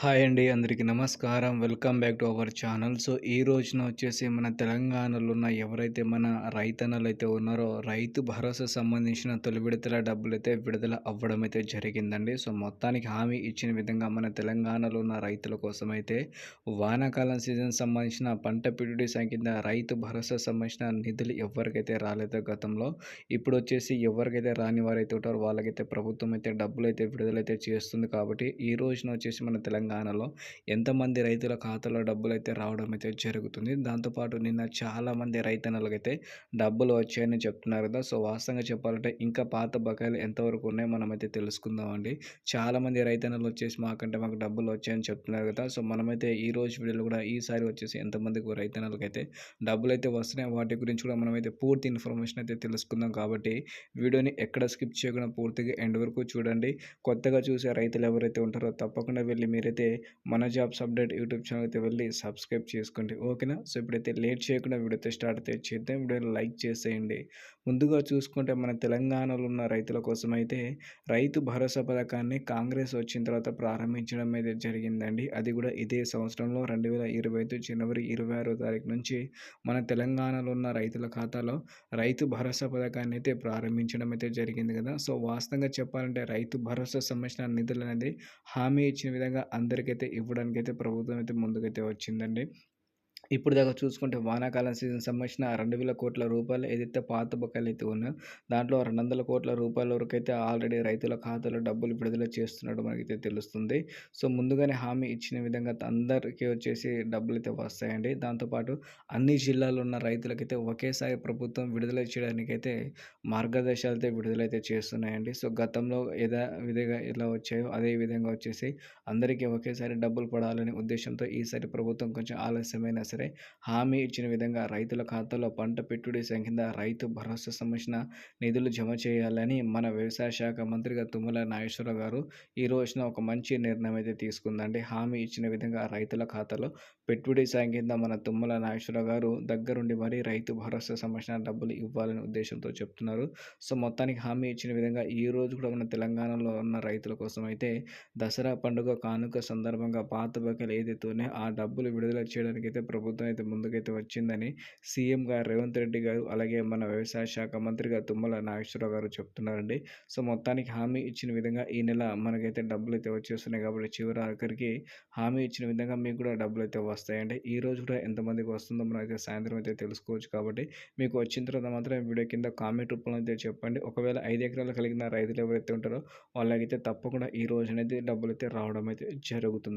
Hi అండి అందరికీ నమస్కారం. Welcome back to our channel. So ఈ రోజున వచ్చేసి మన తెలంగాణలో ఉన్న ఎవరైతే మన రైతన్నలు అయితే ఉన్నారో రైతు భరోసా సంబంధించిన తొలి విడతల డబ్బులు అయితే విడుదల అవ్వడం అయితే జరిగిందండి. సో మొత్తానికి హామీ ఇచ్చిన విధంగా మన తెలంగాణలో ఉన్న రైతుల కోసం అయితే వానాకాలం సీజన్ సంబంధించిన పంట పిడుడి సంఖ్య రైతు భరోసా సంబంధించిన నిధులు ఎవరికైతే రాలేదో గతంలో ఇప్పుడు వచ్చేసి ఎవరికైతే రాని వారైతే ఉంటారో వాళ్ళకైతే ప్రభుత్వం అయితే డబ్బులు అయితే విడుదలైతే చేస్తుంది. కాబట్టి ఈ రోజున వచ్చేసి మన తెలంగాణ తెలంగాణలో ఎంతమంది రైతుల ఖాతాలో డబ్బులు అయితే రావడం అయితే జరుగుతుంది దాంతోపాటు నిన్న చాలామంది రైతన్నలకైతే డబ్బులు వచ్చాయని చెప్తున్నారు కదా. సో వాస్తవంగా చెప్పాలంటే ఇంకా పాత బకాయిలు ఎంతవరకు ఉన్నాయో మనమైతే తెలుసుకుందామండి. చాలామంది రైతన్నలు వచ్చేసి మాకంటే మాకు డబ్బులు వచ్చాయని చెప్తున్నారు కదా. సో మనమైతే ఈ రోజు వీడియోలో కూడా ఈసారి వచ్చేసి ఎంతమందికి రైతన్నలకైతే డబ్బులు అయితే వస్తున్నాయి వాటి గురించి కూడా మనమైతే పూర్తి ఇన్ఫర్మేషన్ అయితే తెలుసుకుందాం. కాబట్టి వీడియోని ఎక్కడ స్కిప్ చేయకుండా పూర్తిగా ఎండ్ వరకు చూడండి. కొత్తగా చూసే రైతులు ఎవరైతే ఉంటారో తప్పకుండా వెళ్ళి మీరైతే అయితే మన జాబ్స్ అప్డేట్ యూట్యూబ్ ఛానల్ అయితే వెళ్ళి సబ్స్క్రైబ్ చేసుకోండి. ఓకేనా? సో ఇప్పుడైతే లేట్ చేయకుండా వీడియోతో స్టార్ట్ అయితే చేద్దాం. వీడియో లైక్ చేసేయండి. ముందుగా చూసుకుంటే మన తెలంగాణలో ఉన్న రైతుల కోసం అయితే రైతు భరోసా పథకాన్ని కాంగ్రెస్ వచ్చిన తర్వాత ప్రారంభించడం అయితే జరిగిందండి. అది కూడా ఇదే సంవత్సరంలో రెండు వేల ఇరవై ఐదు జనవరి ఇరవై ఆరో తారీఖు నుంచి మన తెలంగాణలో ఉన్న రైతుల ఖాతాలో రైతు భరోసా పథకాన్ని అయితే ప్రారంభించడం అయితే జరిగింది కదా. సో వాస్తవంగా చెప్పాలంటే రైతు భరోసా సంబంధించిన నిధులు అనేది హామీ ఇచ్చిన విధంగా అందరికైతే ఇవ్వడానికైతే ప్రభుత్వం అయితే ముందుకైతే వచ్చిందండి. ఇప్పుడు దాకా చూసుకుంటే వానాకాలం సీజన్ సంబంధించిన రెండు వేల కోట్ల రూపాయలు ఏదైతే పాత బకాయిలు అయితే ఉన్నాయో దాంట్లో రెండు వందల కోట్ల రూపాయల వరకు అయితే ఆల్రెడీ రైతుల ఖాతాలో డబ్బులు విడుదల చేస్తున్నట్టు మనకైతే తెలుస్తుంది. సో ముందుగానే హామీ ఇచ్చిన విధంగా అందరికీ వచ్చేసి డబ్బులు అయితే వస్తాయండి. దాంతోపాటు అన్ని జిల్లాల్లో ఉన్న రైతులకైతే ఒకేసారి ప్రభుత్వం విడుదల చేయడానికైతే మార్గదర్శకాలు అయితే విడుదలైతే చేస్తున్నాయండి. సో గతంలో ఏదా విధంగా ఎలా వచ్చాయో అదే విధంగా వచ్చేసి అందరికీ ఒకేసారి డబ్బులు పడాలనే ఉద్దేశంతో ఈసారి ప్రభుత్వం కొంచెం ఆలస్యమైన సరే. హామీ ఇచ్చిన విధంగా రైతుల ఖాతాలో పంట పెట్టుబడి సంఖ్య రైతు భరోసా సంబంధించిన నిధులు జమ చేయాలని మన వ్యవసాయ శాఖ మంత్రిగా తుమ్మల నాగేశ్వరరావు గారు ఈ రోజున ఒక మంచి నిర్ణయం అయితే తీసుకుందండి. హామీ ఇచ్చిన విధంగా రైతుల ఖాతాలో పెట్టుబడి సాయం మన తుమ్మల నాగేశ్వరరావు గారు దగ్గరుండి మరీ రైతు భరోసా సంబంధించిన డబ్బులు ఇవ్వాలనే ఉద్దేశంతో చెప్తున్నారు. సో మొత్తానికి హామీ ఇచ్చిన విధంగా ఈ రోజు కూడా మన తెలంగాణలో ఉన్న రైతుల కోసం అయితే దసరా పండుగ కానుక సందర్భంగా పాత బకాయిలు ఏదైతే ఆ డబ్బులు విడుదల చేయడానికి అయితే ప్రభుత్వం ప్రభుత్వం అయితే ముందుకైతే వచ్చిందని సీఎం గారు రేవంత్ రెడ్డి గారు అలాగే మన వ్యవసాయ శాఖ మంత్రిగా తుమ్మల నాగేశ్వరరావు గారు చెప్తున్నారండి. సో మొత్తానికి హామీ ఇచ్చిన విధంగా ఈ నెల మనకైతే డబ్బులు అయితే వచ్చేస్తున్నాయి కాబట్టి చివరి ఆఖరికి హామీ ఇచ్చిన విధంగా మీకు కూడా డబ్బులు అయితే వస్తాయండి. ఈ రోజు కూడా ఎంతమందికి వస్తుందో మనం అయితే సాయంత్రం అయితే తెలుసుకోవచ్చు కాబట్టి మీకు వచ్చిన తర్వాత మాత్రం వీడియో కింద కామెంట్ రూపంలో అయితే చెప్పండి. ఒకవేళ ఐదు ఎకరాలు కలిగిన రైతులు ఎవరైతే ఉంటారో వాళ్ళకైతే తప్పకుండా ఈ రోజు అనేది డబ్బులు అయితే రావడం అయితే జరుగుతుంది.